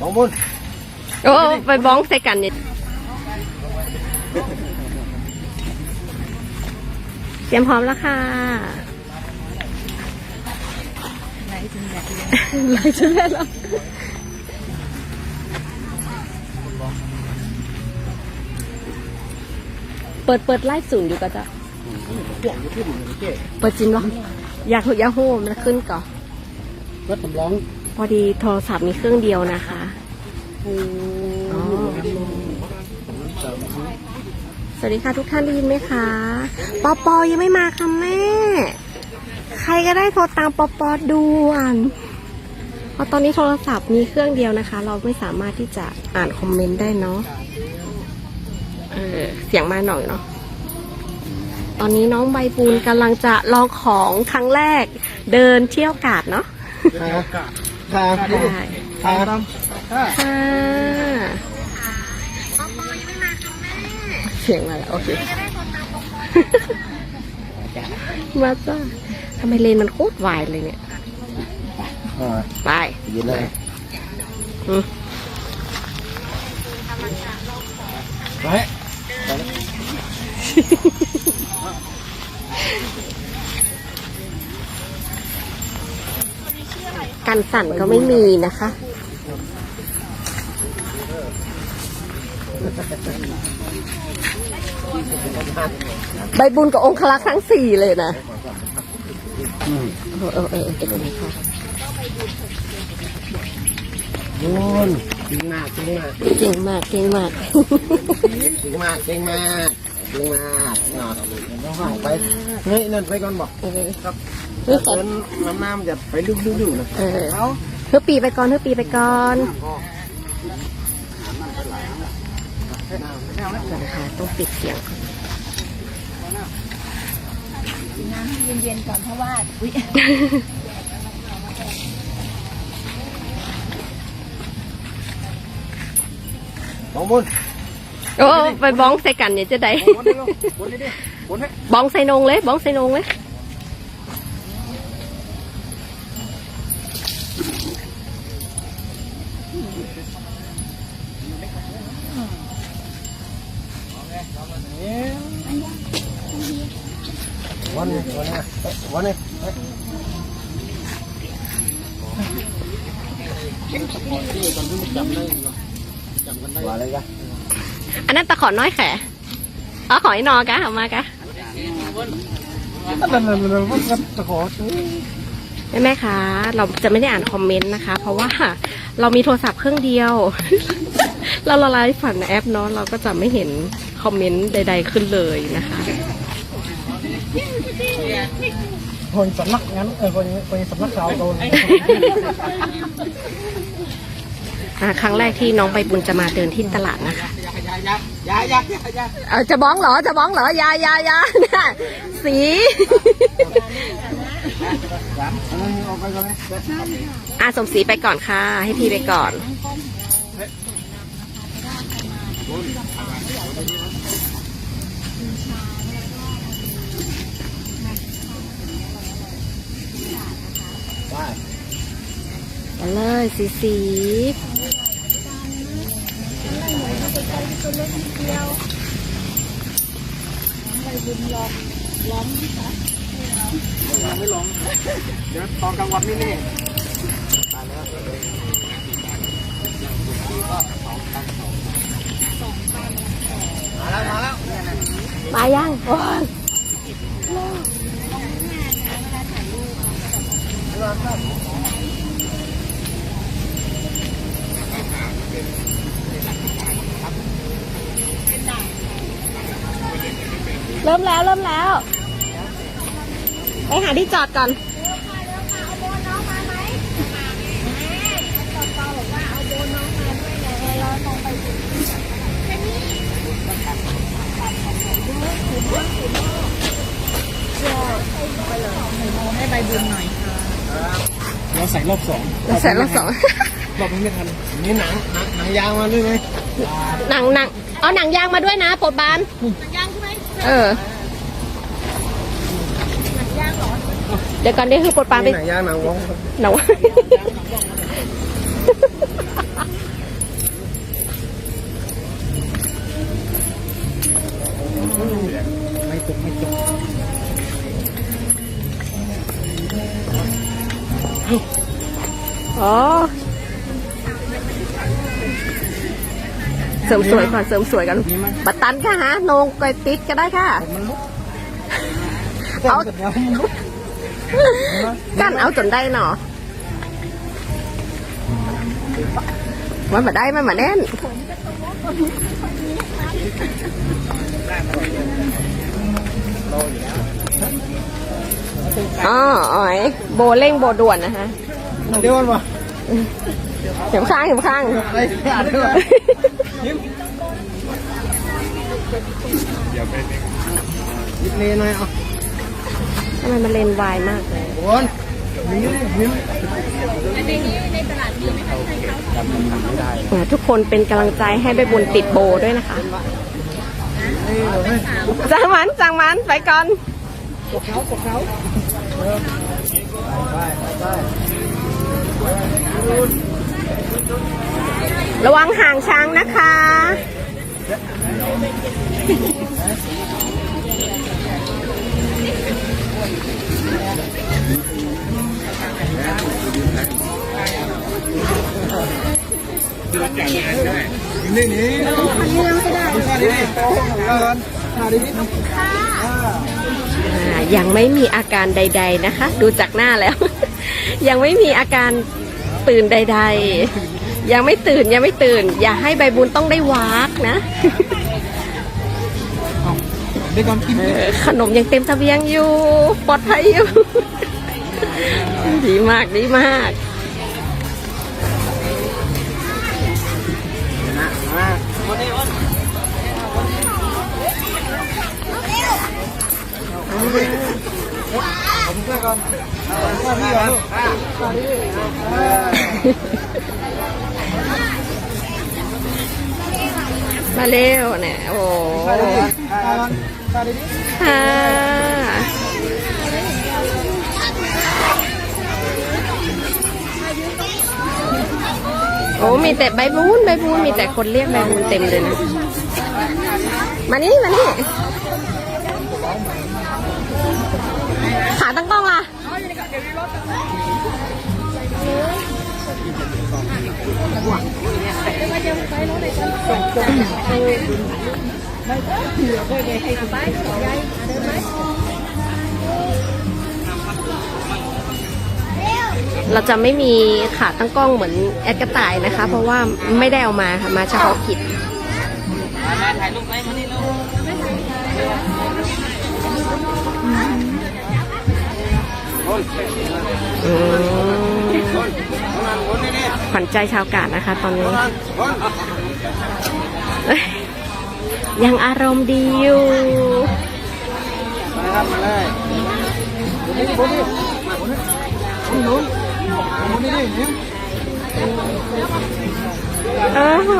สองบุญโอ้ไปบ้องใส่กันเนี่ยเตรียมพร้อมแล้วค่ะไลฟ์ถึงแบบไลฟ์ถึงแบบแล้วเปิดเปิดไลฟ์ศูนย์อยู่ก็จะเปิดจริงเหรอ ยากอยากหูมันขึ้นก่อนรถสำรองพอดีโทรศัพท์มีเครื่องเดียวนะคะอ๋อสวัสดีค่ะทุกท่านได้ยินไหมคะปอปอยังไม่มาค่ะแม่ ใครก็ได้โทรตามปอปอด่วนเพราะตอนนี้โทรศัพท์มีเครื่องเดียวนะคะ เราไม่สามารถที่จะอ่านคอมเมนต์ได้เนาะเออเสียงมาหน่อยเนาะ ตอนนี้น้องใบปูนกำลังจะลองของครั้งแรก เดินเที่ยวกาดเนาะค่ะค่ะได้ค่ะค่ะเสียงมาแล้วโอเคมาจ้าทำไมเลนมันโคตรวายเลยเนี่ยไปยินเลยไป กันสั่นก็ไม่มีนะคะ ใบบุญกับองคลักษ์ทั้งสี่เลยนะเออเออเออเก็บไว้ค่ะบุญเก่งมากเก่งมากเก่งมากเก่งมากเก่งมากเก่งมากเก่งมากเนาะต้องห้องไปเฮ้ยนั่นไปก่อนบอกครับ ฮ้ยเดินน้ำน้ำจะไปดูดูดูนะเออเอาเพื่อปีไปก่อนเพื่อปีไปก่อนนะคะต้องปิดเสียงน้ำเย็นๆก่อนเพราะว่าอุ๊ยสองบุญโอ้ไปบ้องใส่กันเนี่ยจะได้บุญดิบุญดิบุญให้บ้องใส่นงเลยบ้องใส่นงเลย วันนี้ว่าอะไรกันอันนั้นตะขอน้อยแขอ๋อขอไอ้นอกะเอามากะนั่นนั่นนั่นว่าตะขอแม่แม่คะเราจะไม่ได้อ่านคอมเมนต์นะคะ เพราะว่าเรามีโทรศัพท์เครื่องเดียว เราละลายฝันแอปเนาะเราก็จะไม่เห็นคอมเมนต์ใด ๆ ขึ้นเลยนะคะ คนสำนักงั้นเออคนคนสำนักข่าวโดนอ่าครั้งแรกที่น้องใบบุญจะมาเดินที่ตลาดนะคะยายายายาเออจะบ้องเหรอจะบ้องเหรอยายายาเนี่ยสีสามอันนั้นออกไปก่อนเลยอะสมศรีไปก่อนค่ะ ให้พี่ไปก่อน ไปเลยสีสีไม่ลงเดี๋ยวตอนกลางวันนี่นี่มาแล้วมาแล้วมายังโอ้ย เริ่มแล้ว เริ่มแล้ว ไปหาที่จอดก่อน ใส่รอบสองใส่รอบสองรอบนี้ไม่ทันนี่หนังหนังหนังยางมาด้วยไหมหนังหนังเอาหนังยางมาด้วยนะปลดบานย่างใช่ไหมเออย่างเหรอเดี๋ยวก่อนเดี๋ยวคือปลดปลาไปนี่หนังย่างหนังวงหนาวไม่ตกไม่ตก อ๋อ เสริมสวยก่อนเสริมสวยก่อนบัตตันค่ะฮะโนงไกติดก็ได้ค่ะ เอากันเอาจนได้เนาะมันมาได้มันมาแน่นอ๋ออ๋อยโบเร่งโบด่วนนะคะ เดี๋ยวมันวะเข็มข้างเข็มข้างอะไรอ่านด้วยยิ้มยิ้มเลยหน่อยเอาทำไมมันเลนวายมากเลยโอนยิ้มยิ้มเออทุกคนเป็นกำลังใจให้ใบบุญติดโบด้วยนะคะเฮ้ยเดี๋ยวให้จางมันจางมันไปก่อนกดเขากดเขาไปไป ระวังห่างช้างนะคะ นี่นี่อันนี้ยังไม่ได้ท่าดีดีท่าดีดีอ่ายังไม่มีอาการใด ๆนะคะ ดูจากหน้าแล้ว ยังไม่มีอาการตื่นใด ๆ ยังไม่ตื่นยังไม่ตื่น อย่าให้ใบบุญต้องได้วากนะได้ก่อนกินเออขนมยังเต็มทะเบียงอยู่ปลอดภัยอยู่ ดีมากดีมากผมเพื่อก่อน มาเร็วเนี่ยโอ้ท่าดีดีท่าดีดีค่ะโอ้มีแต่ใบบุญใบบุญมีแต่คนเรียกใบบุญเต็มเลยนะ มานี่ มานี่ ขาตั้งกล้องล่ะ เราจะไม่มีขาตั้งกล้องเหมือนแอดกระต่ายนะคะ เพราะว่าไม่ได้เอามาค่ะมาเฉพาะกิจอืม ขวัญใจชาวกาดนะคะ ตอนนี้ ยังอารมณ์ดีอยู่มาครับมาเลยมาบนนี้บนนู้นบนนี้ดิยิ้มโอ้โห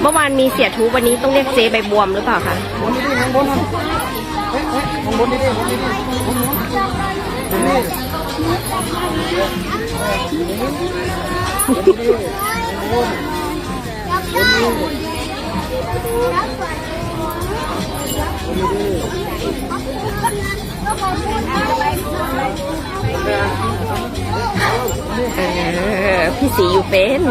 เมื่อวานมีเสียทูวันนี้ต้องเรียกเจใบบวมหรือเปล่าคะ บนนี้ดิข้างบนครับเฮ้ยเฮ้ยข้างบนนี้ดิบนนี้ดิบนนู้นบนนี้ เออ พี่สีอยู่เป็น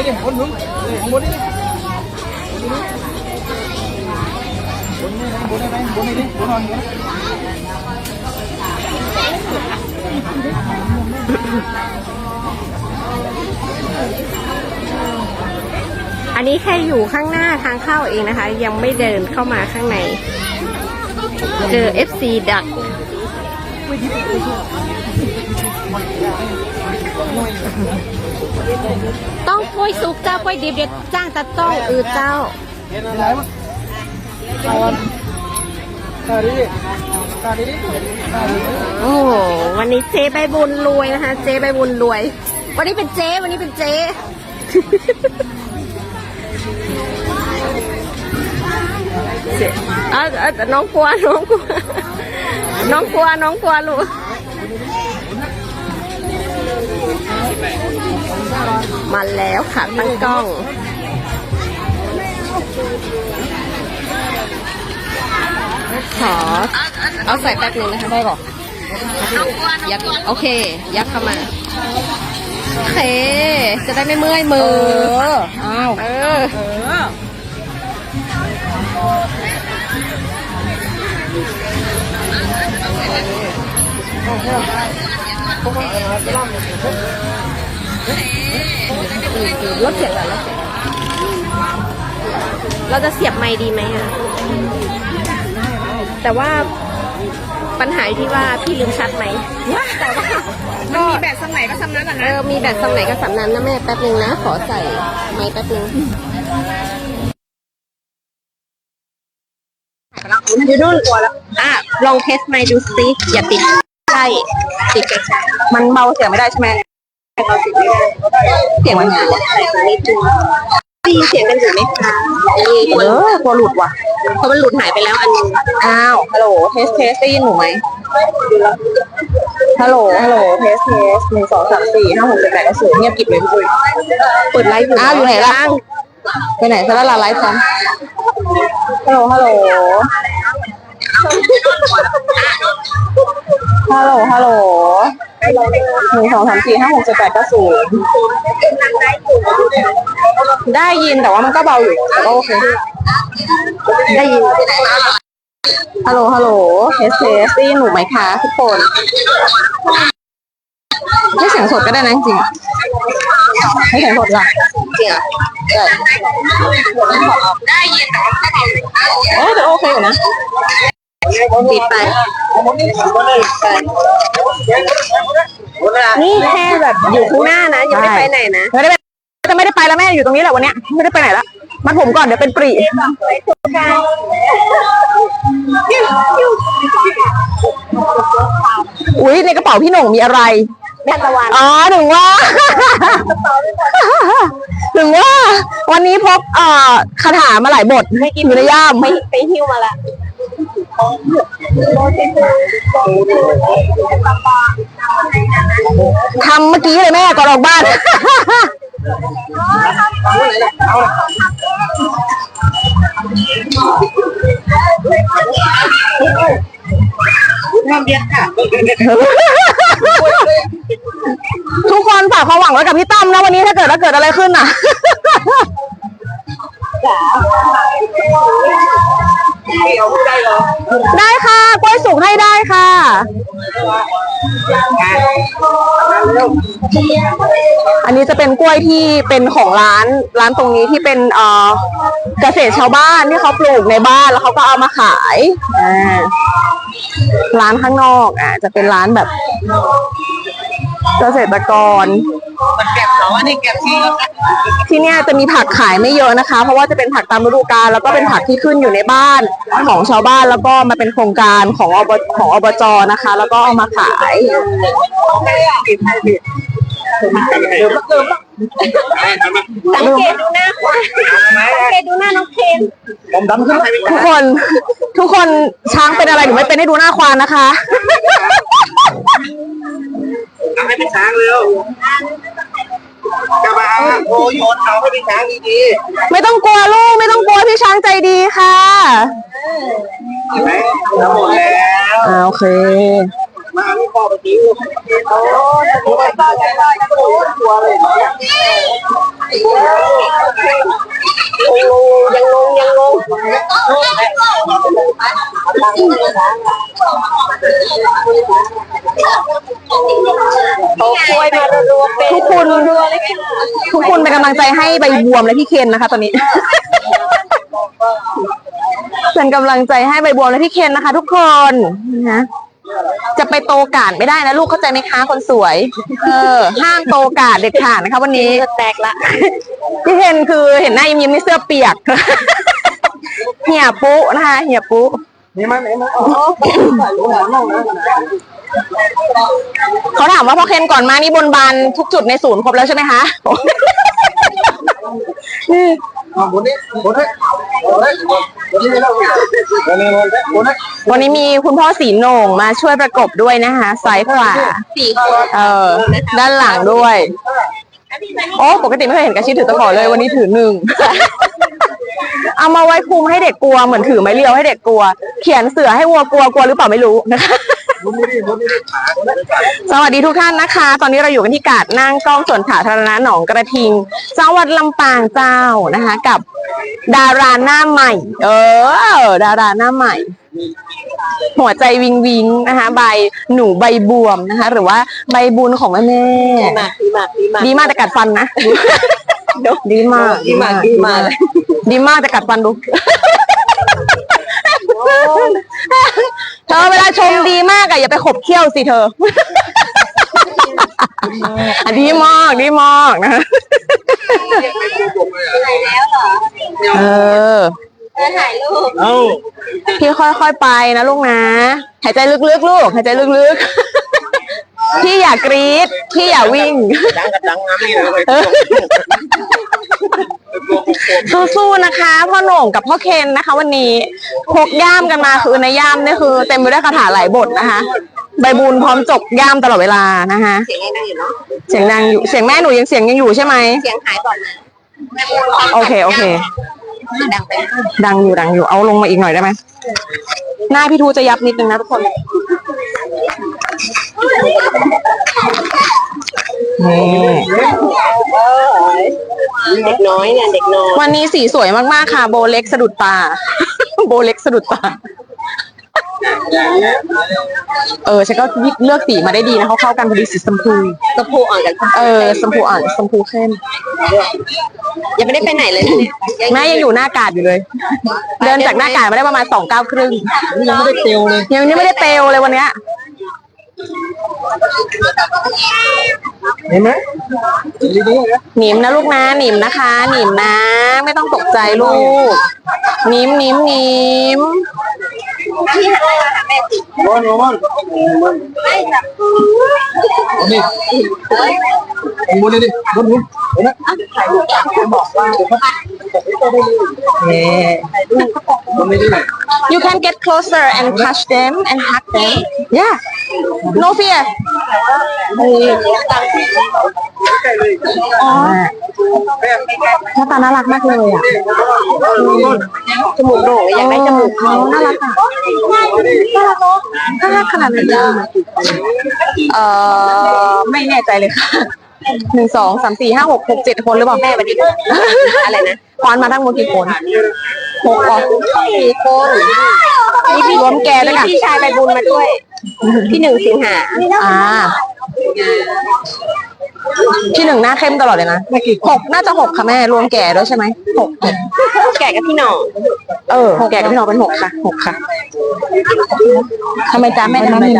นนี้ดิบนนู้นข้างบนนี้ดิบนนี้บนนี้บนนี้ดิบนนอนอยู่นะอันนี้แค่อยู่ข้างหน้าทางเข้าเองนะคะ ยังไม่เดินเข้ามาข้างใน เจอ FC ดัก ต้องกล้วยสุกเจ้ากล้วยดิบเด็ดจ้างตะต้องอือเจ้าเห็นอะไรมั้งตอนตาดีตาดีดิตาดีดิโอ้โหวันนี้เจ๊ใบบุญรวยนะคะ เจ๊ใบบุญรวย วันนี้เป็นเจ๊วันนี้เป็นเจ๊เสียเอ่น้องกลัวน้องกลัวน้องกลัวน้องกลัวลูก มาแล้วค่ะตั้งกล้อง ขอ เอาใส่แป๊บนึงนะคะได้หรอยัดโอเค ยัดเข้ามา โอเค จะได้ไม่เมื่อยมืออ้าวเออเออลดเสียงก่อนลดเสียงก่อนเราจะเสียบไม้ดีไหมอะแต่ว่าปัญหาอยู่ที่ว่าพี่ลืมชัดไหมแต่ว่ามันมีแบบสมัยก็สำนักอะเอนะอมีแบบสำไหนกับสำนั้นนะแม่แป๊บนึงนะ ขอใส่ไม้แป๊บนึงอยู่นู่นกลัวแล้วอะลองเทสไมค์ดูสิอย่าติด ใช่ติดใช่มันเบาเสียงไม่ได้ใช่ไหมเสียงมันหายใส่ตรงนี้จุงได้ยินเสียงกันอยู่ไหมคะเออกลัวหลุดว่ะ เพราะมันหลุดหายไปแล้วอันนึงอ้าว ฮัลโหล เทสเทสได้ยินหนูไหมฮัลโหล ฮัลโหล เทสเทสหนึ่งสองสามสี่ห้าหกเจ็ดแปดเก้าสิบเงียบกริบเลยพี่ปุ้ยเปิดไลฟ์อยู่อ้าวอยู่ไหนล่ะไปไหนซะแล้วล่ะไลฟ์ฉันฮัลโหล ฮัลโหล ฮัลโหล ฮัลโหลหนึ่งสองสามสี่ห้าหกเจ็ดแปดเก้าศูนย์ได้ยินแต่ว่ามันก็เบาอยู่แต่ก็โอเค ได้ยิน ฮัลโหล ฮัลโหลเทสเทสได้ยินหนูไหมคะทุกคนไม่เสียงสดก็ได้นะจริงๆไม่เสียงสดล่ะจริงเหรอได้ได้ยินแต่ว่าไม่ได้โอ้แต่โอเคอยู่นะ ปิดไปนี่แค่แบบอยู่ข้างหน้านะยังไม่ไปไหนนะไม่ได้ไปจะไม่ได้ไปแล้วแม่อยู่ตรงนี้แหละวันเนี้ยไม่ได้ไปไหนละมัดผมก่อนเดี๋ยวเป็นปรีอุ้ยในกระเป๋าพี่หน่งมีอะไรแม่ตะวันอ๋อถึงว่าถึงว่า วันนี้พกเอ่อคาถามาหลายบทอยู่ในย่ามไปไปหิ้วมาละ ทำเมื่อกี้เลยแม่ก่อนออกบ้านน้ำเบียร์ค่ะทุกคนฝากความหวังไว้กับพี่ตั้มนะวันนี้ถ้าเกิดว่าเกิดอะไรขึ้นน่ะเอา ได้ค่ะ กล้วยสุกให้ได้ค่ะ อันนี้จะเป็นกล้วยที่เป็นของร้านร้านตรงนี้ที่เป็นเอ่อเกษตรชาวบ้านที่เขาปลูกในบ้านแล้วเขาก็เอามาขายอ่าร้านข้างนอกอะจะเป็นร้านแบบเกษตรกร มันเก็บเหรออันนี้เก็บที่ที่เนี่ยจะมีผักขายไม่เยอะนะคะ เพราะว่าจะเป็นผักตามฤดูกาลแล้วก็เป็นผักที่ขึ้นอยู่ในบ้านของชาวบ้านแล้วก็มาเป็นโครงการของอบของอบจนะคะ แล้วก็เอามาขายผิดผิดเดิมเดิมสังเกตดูหน้าควายสังเกตดูหน้าน้องเคนผมดำขึ้นทุกคนทุกคนช้างเป็นอะไรหนูไม่เป็นให้ดูหน้าควานนะคะทำให้เป็นช้างเร็ว กระบะโอ้ยโยนเอาให้เป็นช้างดีไม่ต้องกลัวลูกไม่ต้องกลัวพี่ช้างใจดีค่ะๆเห็นไหมทำหมดแล้วอ่าโอเค มาลูกพ่อไปทิ้งโอ้ยโอ้ยบ้าใจบ้าโอ้ยกลัวเลยยั งงงยังงงโตกล้วยมารัวๆทุกคนทุกคนเป็นกำลังใจให้ใบบวมและพี่เคนนะคะ ตอนนี้ เป็นกำลังใจให้ใบบวมและพี่เคนนะคะ ทุกคนนะ จะไปโตกาดไม่ได้นะลูกเข้าใจไหมคะคนสวย เออ ห้ามโตกาดเด็ดขาดนะคะ วันนี้แตกละพี่เคนคือเห็นหน้ายิ้มๆนี่เสื้อเปียก เหี่ยปุ๊นะคะเหี่ยปุ๊นี่มันนี่มันโอ้ยหมอนองนะเขาถามว่าพ่อเคนก่อนมานี่บนบานทุกจุดในศูนย์ครบแล้วใช่ไหมคะ นี่เอาบนนี้บนนี้บนนี้บนนี้แล้วบนนี้บนนี้วันนี้มีคุณพ่อสีโหน่งมาช่วยประกบด้วยนะคะซ้ายขวาสี่คนเออ ด้านหลังด้วย โอ้ปกติไม่เคยเห็นกระชิดถือตะขอเลยวันนี้ถือหนึ่งเอามาไว้คุมให้เด็กกลัวเหมือนถือไม้เรียวให้เด็กกลัว เขียนเสือให้วัวกลัวกลัวหรือเปล่าไม่รู้นะคะบนนี้บนนี้ขา สวัสดีทุกท่านนะคะ ตอนนี้เราอยู่กันที่กาดนั่งกล้องสวนสาธารณะหนองกระทิงจังหวัดลำปางเจ้านะคะ กับดาราหน้าใหม่ เออ ดาราหน้าใหม่ หัวใจวิงวิงนะคะ ใบหนูใบบวมนะคะ หรือว่าใบบุญของแม่แม่ดีมากดีมากดีมากดีมากแต่กัดฟันนะดีมากดีมากดีมากดีมากแต่กัดฟันดู เธอเวลาชมดีมากอะอย่าไปขบเคี้ยวสิเธออะดีมากดีมากนะแล้วเหรอเออเธอถ่ายรูปเอาพี่ค่อยๆไปนะลูกนะ หายใจลึกๆลูกหายใจลึกๆพี่อย่ากรี๊ดพี่อย่าวิ่งดังกับดังน้ำนี่เลยเออ สู้ๆนะคะ พ่อโหน่งกับพ่อเคนนะคะ วันนี้พกย่ามกันมาคือในย่ามนี่คือ เต็มไปด้วยคาถาหลายบทนะคะ ใบบุญพร้อมจบย่ามตลอดเวลานะคะ เสียงยังดังอยู่เนาะเสียงดังอยู่เสียงแม่หนูยังเสียงยังอยู่ใช่ไหมเสียงหายก่อนนะโอเคโอเค ดังไปดังอยู่ดังอยู่เอาลงมาอีกหน่อยได้ไหมหน้าพี่ทูจะยับนิดนึงนะทุกคนนี่ เด็กน้อยเนี่ยเด็กน้อยวันนี้สีสวยมากๆค่ะ โบเล็กสะดุดตา โบเล็กสะดุดตา เออฉันก็เลือกสีมาได้ดีนะเขาเข้ากันพอดีสีชมพูกระพูอ่อนกันเออชมพูอ่อนชมพูเข้มยังไม่ได้ไปไหนเลยนะเนี่ยแม่ยังอยู่หน้ากาดอยู่เลย เดินจากหน้ากาดมาได้ประมาณสองก้าวครึ่งยังไม่ได้เตียวเลยยังไม่ได้เปลวเลยวันเนี้ย เห็นไหมดีดีนะหนิมนะลูกนะหนิมนะคะหนิมนะ ไม่ต้องตกใจลูกหนิมหนิมหนิมบอลบอลบอลนี่บนนี่ดิบนนู้นเห็นไหมบอกว่าเนี่ยบนนี่ดิ you can get closer and touch them and hug them yeah no fear อ๋อหน้าตาน่ารักมากเลยอะจมูกโด่งอยากได้จมูกเขาน่ารักอะน่ารักเนาะน่ารักขนาดไหนอะเอ่อไม่แน่ใจเลยค่ะ หนึ่งสองสามสี่ห้าหกหกเจ็ดคนหรือเปล่าแม่วันนี้อะไรนะควานมาทั้งหมดกี่คนหกคนสี่คนนี่พี่รวมแกด้วยกันพี่ชายไปบุญมาด้วย พี่หนึ่งสิงหาอ่าพี่หนึ่งหน้าเข้มตลอดเลยนะหกน่าจะหกค่ะแม่ รวมแก่ด้วยใช่ไหมหกแก่กับพี่หน่องเออแก่กับพี่น้องเป็นหกค่ะหกค่ะทำไมจ้าแม่ทำไมจ้า